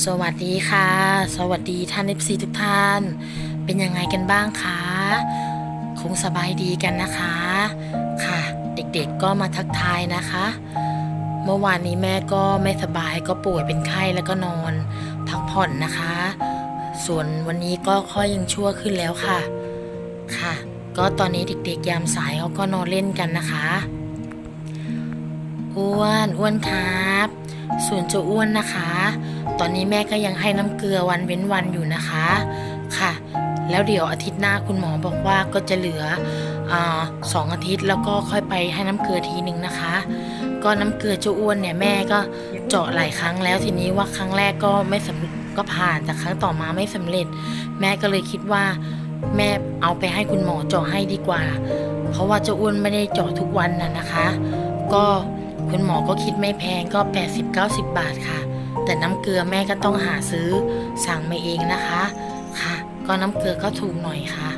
สวัสดีค่ะ สวัสดีท่าน FC ทุกท่าน เป็นยังไงกันบ้างคะคงสบายดีกันนะคะ ค่ะ เด็กๆก็มาทักทายนะคะ เมื่อวานนี้แม่ก็ไม่สบายก็ป่วยเป็นไข้แล้วก็นอนพักผ่อนนะคะ ส่วนวันนี้ก็ค่อยยังชั่วขึ้นแล้วค่ะ ค่ะ ก็ตอนนี้เด็กๆ ยามสายเขาก็นอนเล่นกันนะคะ อ้วน อ้วนครับ ส่วนเจ้าอ้วนนะคะ ตอนนี้แม่ก็ยังให้น้ำเกลือวันเว้นวันอยู่นะคะค่ะ แล้วเดี๋ยวอาทิตย์หน้าคุณหมอบอกว่าก็จะเหลืออสองอาทิตย์แล้วก็ค่อยไปให้น้ำเกลือทีหนึ่งนะคะ ก็น้ำเกลือเจ้าอ้วนเนี่ยแม่ก็เจาะหลายครั้งแล้วทีนี้ว่าครั้งแรกก็ไม่สำก็ผ่านแต่ครั้งต่อมาไม่สำเร็จ แม่ก็เลยคิดว่าแม่เอาไปให้คุณหมอเจาะให้ดีกว่า เพราะว่าเจ้าอ้วนไม่ได้เจาะทุกวันน่ะนะคะ ก็ คุณหมอก็คิดไม่แพงก็ 80-90 บาทค่ะ แต่น้ำเกลือแม่ก็ต้องหาซื้อสั่งมาเองนะคะค่ะ ก็น้ำเกลือก็ถูกหน่อยค่ะ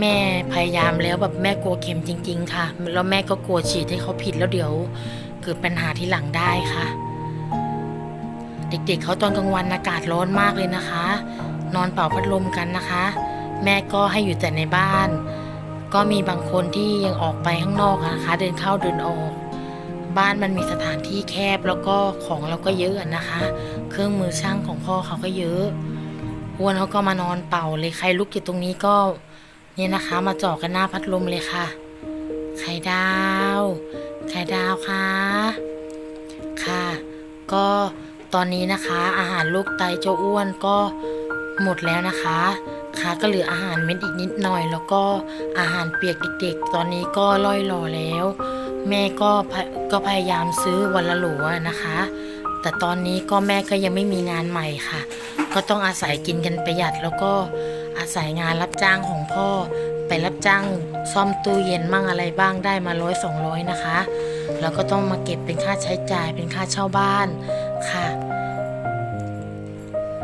แม่พยายามแล้วแบบแม่กลัวเข็มจริง ๆ ค่ะแล้วแม่ก็กลัวฉีดให้เขาผิดแล้วเดี๋ยวเกิดปัญหาที่หลังได้ค่ะ เด็กๆเขาตอนกลางวันอากาศร้อนมากเลยนะคะ นอนเป่าพัดลมกันนะคะ แม่ก็ให้อยู่แต่ในบ้าน ก็มีบางคนที่ยังออกไปข้างนอกนะคะ เดินเข้าเดินออก บ้านมันมีสถานที่แคบแล้วก็ของเราก็เยอะนะคะ เครื่องมือช่างของพ่อเขาก็เยอะอ้วนเขาก็มานอนเป่าเลยใครลุกอยู่ตรงนี้ก็เนี่ยนะคะ มาเจาะกันหน้าพัดลมเลยค่ะ ไข่ดาว ไข่ดาวค่ะ ค่ะ ก็ตอนนี้นะคะ อาหารลูกไตเจ้าอ้วนก็หมดแล้วนะคะค่ะก็เหลืออาหารเม็ดอีกนิดหน่อย แล้วก็อาหารเปียกเด็กๆ ตอนนี้ก็ล่อยหล่อแล้ว แม่ก็พะก็พยายามซื้อวันละหลอะนะคะ แต่ตอนนี้ก็แม่ก็ยังไม่มีงานใหม่ค่ะ ก็ต้องอาศัยกินกันประหยัด แล้วก็อาศัยงานรับจ้างของพ่อ ไปรับจ้างซ่อมตู้เย็นมั่งอะไรบ้างได้มาร้อยสองร้อยนะคะ แล้วก็ต้องมาเก็บเป็นค่าใช้จ่ายเป็นค่าเช่าบ้านค่ะ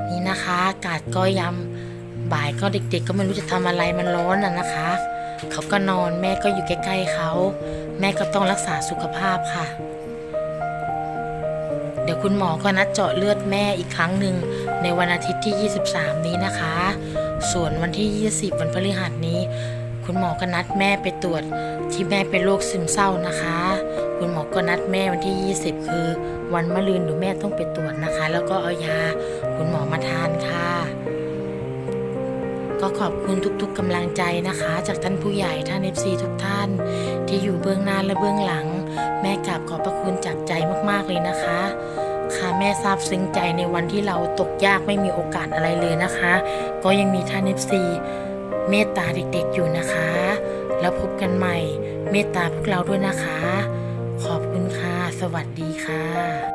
นี่นะคะอากาศก็ยำบ่ายก็เด็กๆ ก็ไม่รู้จะทำอะไรมันร้อนอะนะคะ เขาก็นอนแม่ก็อยู่ใกล้ๆเขา แม่ก็ต้องรักษาสุขภาพค่ะ เดี๋ยวคุณหมอก็นัดเจาะเลือดแม่อีกครั้งหนึ่งในวันอาทิตย์ที่ 23 นี้นะคะ ส่วนวันที่ 20 วันพฤหัสนี้ คุณหมอก็นัดแม่ไปตรวจที่แม่เป็นโรคซึมเศร้านะคะ คุณหมอก็นัดแม่วันที่ 20 คือ วันมะรืนหรือแม่ต้องไปตรวจนะคะ แล้วก็เอายาคุณหมอมาทานค่ะ ก็ขอบคุณทุกๆกำลังใจนะคะ จากท่านผู้ใหญ่ท่าน FC ทุกท่าน ที่อยู่เบื้องหน้าและเบื้องหลัง แม่กราบขอบพระคุณจากใจมากๆเลยนะคะ ค่ะแม่ซาบซึ้งใจในวันที่เราตกยากไม่มีโอกาสอะไรเลยนะคะ ก็ยังมีท่าน FC เมตตาเด็กๆอยู่นะคะ แล้วพบกันใหม่ เมตตาพวกเราด้วยนะคะ ขอบคุณค่ะ สวัสดีค่ะ